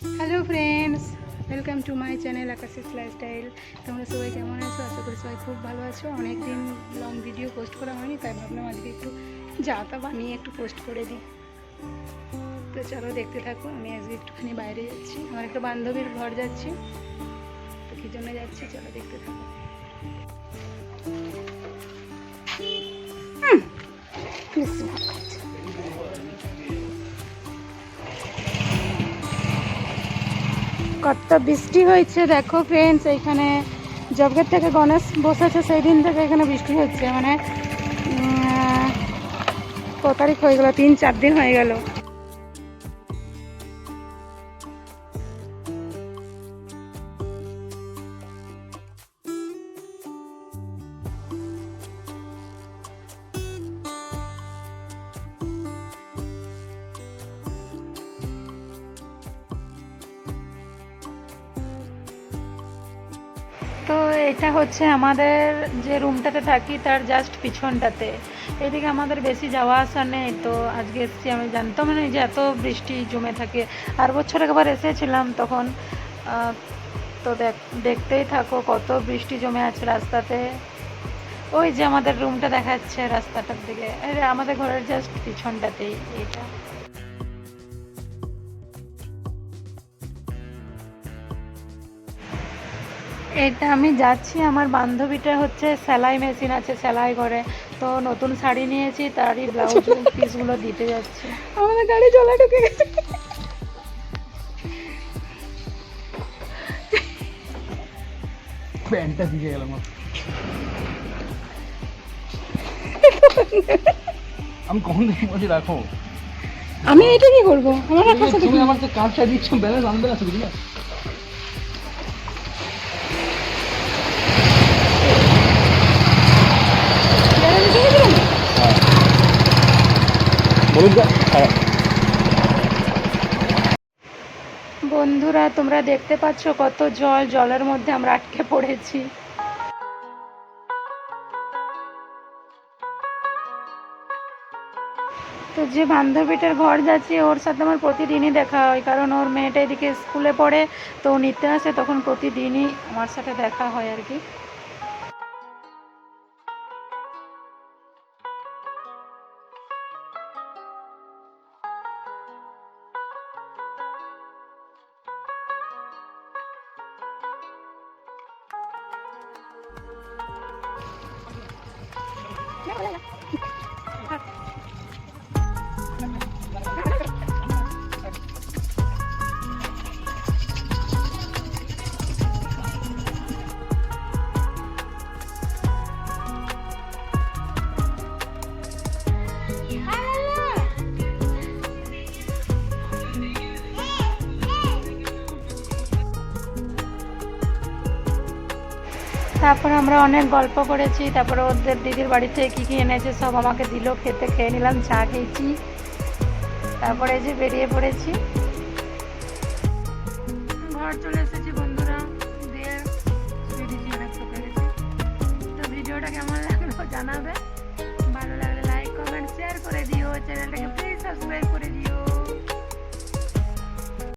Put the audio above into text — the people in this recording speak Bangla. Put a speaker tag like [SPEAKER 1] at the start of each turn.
[SPEAKER 1] Hello friends welcome to my channel Akash's lifestyle তোমরা সবাই কেমন আছো? আশা করি সবাই খুব ভালো আছো। অনেক দিন লং ভিডিও পোস্ট করা হয়নি, তাই ভাবলাম আজকে একটু যা তা বানিয়ে একটু পোস্ট করে দিই। তো চলো দেখতে থাকো, আমি আজকে একটুখানি বাইরে যাচ্ছি। আমার একটা বান্ধবীর ঘর যাচ্ছি। তো কী জন্য যাচ্ছি? চলো দেখতে থাকো। কত বৃষ্টি হয়েছে, দেখো ফ্রেন্ডস এইখানে জবগের থেকে গণেশ বসেছে সেই দিন থেকে এখানে বৃষ্টি হচ্ছে মানে ক তারিখ হয়ে গেল? তিন, চার দিন হয়ে গেল। এটা হচ্ছে আমাদের যে রুমটাতে থাকি, তার জাস্ট পিছনটাতে। এদিকে আমাদের বেশি যাওয়া আসা নেই, তো আজকে এসেছি আমি জানতাম না যে এত বৃষ্টি জমে থাকে। আর বছর একবার এসেছিলাম তখন তো দেখ দেখতেই থাকো কত বৃষ্টি জমে আছে রাস্তাতে। ওই যে আমাদের রুমটা দেখাচ্ছে রাস্তাটার দিকে। আমাদের ঘরের জাস্ট পিছনটাতেই এটা এটা আমি যাচ্ছি আমার বান্ধবীটা হচ্ছে সেলাই মেশিন আছে সেলাই করে। তো নতুন শাড়ি নিয়েছি তারই ব্লাউজ পিসগুলো দিতে যাচ্ছি। আমাদের গাড়ি চলে ঢুকে গেছে।
[SPEAKER 2] প্যান্টটা দিকে গেলাম আমি কখন বলছি রাখো।
[SPEAKER 1] আমি এটা কি করব? আমার
[SPEAKER 2] তুমি আমাকে কাজটা দিচ্ছ ব্যালেন্স আনবে না শুধু
[SPEAKER 1] বন্ধুরা, তোমরা দেখতে পাচ্ছ কত জল জলের মধ্যে আমরা আটকে পড়েছি। তো যে বান্ধবীটার ঘর যাচ্ছি, ওর সাথে আমার প্রতিদিনই দেখা হয়, কারণ ওর মেয়েটা এদিকে স্কুলে পড়ে, তো নিতে আসে, তখন প্রতিদিনই আমার সাথে দেখা হয় আর কি। 来我来来。তারপর আমরা অনেক গল্প করেছি, তারপরে ওদের দিদির বাড়ি থেকে কী কী এনেছে সব আমাকে দিল, খেতে খেয়ে নিলাম, চা খেয়েছি। তারপরে যে বেরিয়ে পড়েছি। ঘর চলে এসেছি বন্ধুরা, দিয়ে তো ভিডিওটা কেমন লাগল জানাবে? ভালো লাগলে লাইক কমেন্ট শেয়ার করে দিও চ্যানেলটাকে প্লিজ সাবস্ক্রাইব করে